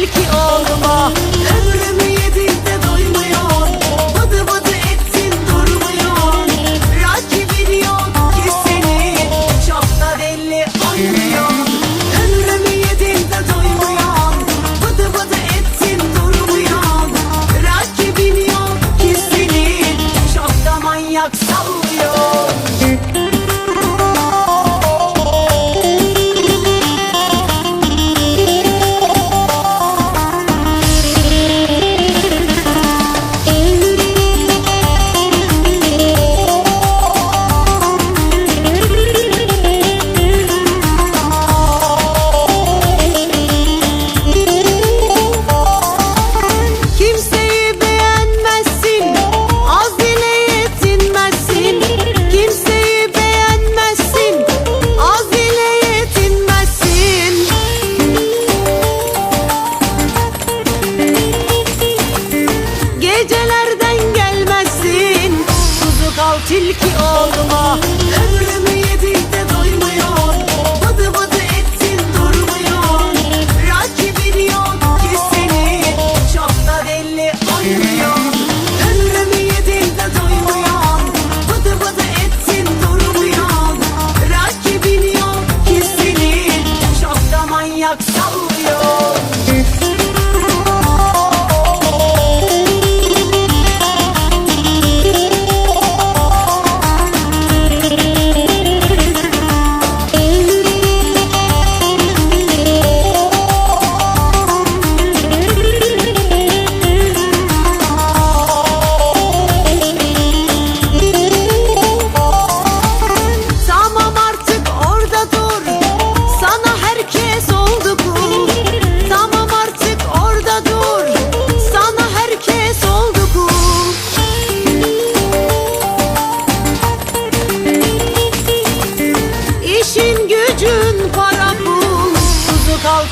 bil ki olma tilki olma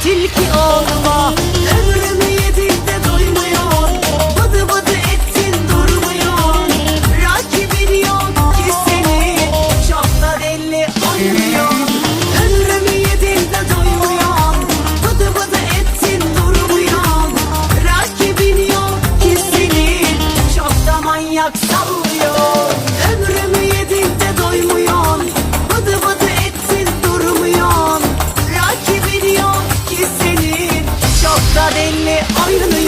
tilki olma belli Ömrümü